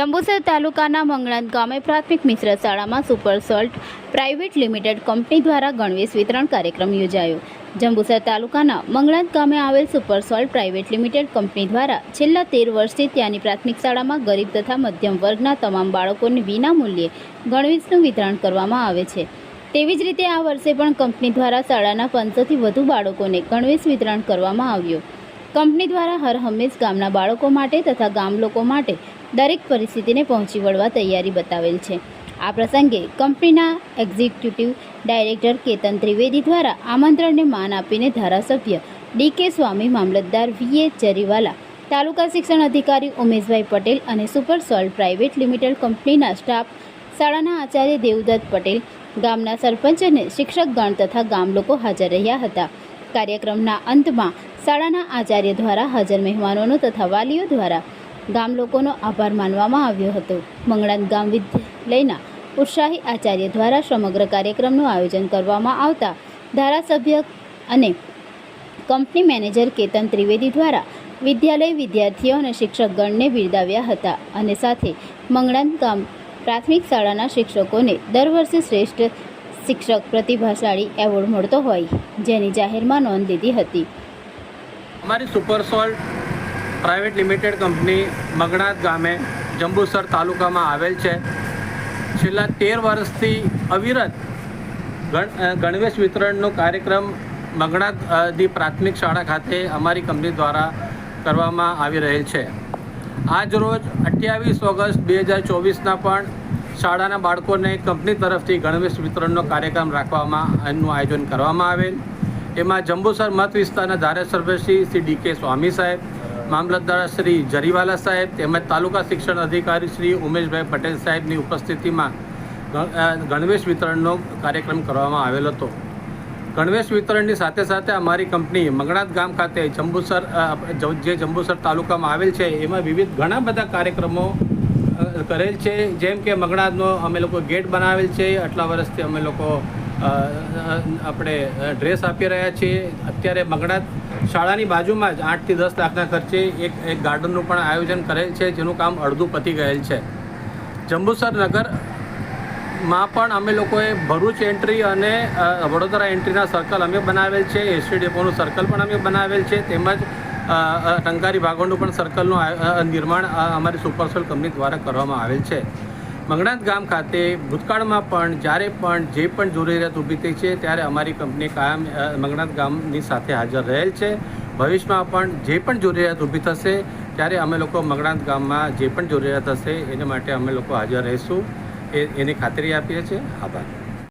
જંબુસર તાલુકાના મંગળાંત ગામે પ્રાથમિક મિશ્ર શાળામાં super salt private limited company દ્વારા ગણવેશ વિતરણ કાર્યક્રમ યોજાયો. જંબુસર તાલુકાના મંગળાત ગામે આવેલ super salt private limited company દ્વારા છેલ્લા તેર વર્ષથી ત્યાંની પ્રાથમિક શાળામાં ગરીબ તથા મધ્યમ વર્ગના તમામ બાળકોને વિના મૂલ્યે ગણવેશનું વિતરણ કરવામાં આવે છે. તેવી જ રીતે આ વર્ષે પણ કંપની દ્વારા શાળાના પાંચસોથી વધુ બાળકોને ગણવેશ વિતરણ કરવામાં આવ્યું. કંપની દ્વારા હર હંમેશ ગામના બાળકો માટે તથા ગામ લોકો માટે દરેક પરિસ્થિતિને પહોંચી વળવા તૈયારી બતાવેલ છે. આ પ્રસંગે કંપનીના એક્ઝિક્યુટિવ ડાયરેક્ટર કેતન ત્રિવેદી દ્વારા આમંત્રણને માન આપીને ધારાસભ્ય ડી કે સ્વામી, મામલતદાર વી એ જરીવાલા તાલુકા શિક્ષણ અધિકારી ઉમેશભાઈ પટેલ અને સુપર સોલ્ટ પ્રાઇવેટ લિમિટેડ કંપનીના સ્ટાફ શાળાના આચાર્ય દેવદત્ત પટેલ, ગામના સરપંચ અને શિક્ષકગણ તથા ગામ લોકો હાજર રહ્યા હતા. કાર્યક્રમના અંતમાં શાળાના આચાર્ય દ્વારા હાજર મહેમાનોનો તથા વાલીઓ દ્વારા ગામ લોકોનો આભાર માનવામાં આવ્યો હતો. મંગળાત ગામ વિદ્યાલયના ઉત્સાહી આચાર્ય દ્વારા સમગ્ર કાર્યક્રમનું આયોજન કરવામાં આવતા ધારાસભ્ય અને કંપની મેનેજર કેતન ત્રિવેદી દ્વારા વિદ્યાલય વિદ્યાર્થીઓ અને શિક્ષકગણને બિરદાવ્યા હતા અને સાથે મંગળાત ગામ પ્રાથમિક શાળાના શિક્ષકોને દર વર્ષે શ્રેષ્ઠ શિક્ષક પ્રતિભાશાળી એવોર્ડ મળતો હોય, જેની જાહેરમાં નોંધ લીધી હતી. અમારી super salt private limited company Magnat ગામે જંબુસર તાલુકામાં આવેલ છે. છેલ્લા તેર વર્ષથી અવિરત ગણ ગણવેશ વિતરણનો કાર્યક્રમ મગણાત દી પ્રાથમિક શાળા ખાતે અમારી કંપની દ્વારા કરવામાં આવી રહેલ છે. આજ રોજ અઠ્યાવીસ ઓગસ્ટ બે હજાર ચોવીસના પણ શાળાના બાળકોને કંપની તરફથી ગણવેશ વિતરણનો કાર્યક્રમ રાખવામાં એનું આયોજન કરવામાં આવેલ. એમાં જંબુસર મત વિસ્તારના ધારાસભ્ય શ્રી ડી કે સ્વામી સાહેબ મામલતદાર શ્રી જરીવાલા સાહેબ તેમજ તાલુકા શિક્ષણ અધિકારી શ્રી ઉમેશભાઈ પટેલ સાહેબની ઉપસ્થિતિમાં ગણવેશ વિતરણનો કાર્યક્રમ કરવામાં આવેલ હતો. ગણવેશ વિતરણની સાથે સાથે અમારી કંપની મંગળાત ગામ ખાતે જંબુસર જે જંબુસર તાલુકામાં આવેલ છે, એમાં વિવિધ ઘણા બધા કાર્યક્રમો કરેલ છે. જેમ કે મગણાતનો અમે લોકો ગેટ બનાવેલ છે. આટલા વર્ષથી અમે લોકો આપણે ડ્રેસ આપી રહ્યા છીએ. અત્યારે મગણાત શાળાની બાજુમાં જ આઠથી દસ લાખના ખર્ચે એક એક ગાર્ડનનું પણ આયોજન કરેલ છે, જેનું કામ અડધું પતી ગયેલ છે. જંબુસર નગરમાં પણ અમે લોકોએ ભરૂચ એન્ટ્રી અને વડોદરા એન્ટ્રીના સર્કલ અમે બનાવેલ છે. એસટી ડેપોનું સર્કલ પણ અમે બનાવેલ છે. તેમજ ટંકારી ભાગોળનું પણ સર્કલનું નિર્માણ અમારી સુપરસોલ કંપની દ્વારા કરવામાં આવેલ છે. મંગણાત ગામ ખાતે ભૂતકાળમાં પણ જ્યારે પણ જે પણ જરૂરિયાત ઊભી થઈ છે ત્યારે અમારી કંપની કાયમ અ, ગામની સાથે હાજર રહેલ છે. ભવિષ્યમાં પણ જે પણ જરૂરિયાત ઊભી થશે ત્યારે અમે લોકો મંગણાત ગામમાં જે પણ જરૂરિયાત હશે એને માટે અમે લોકો હાજર રહીશું. એ એની ખાતરી આપીએ છીએ. આભાર.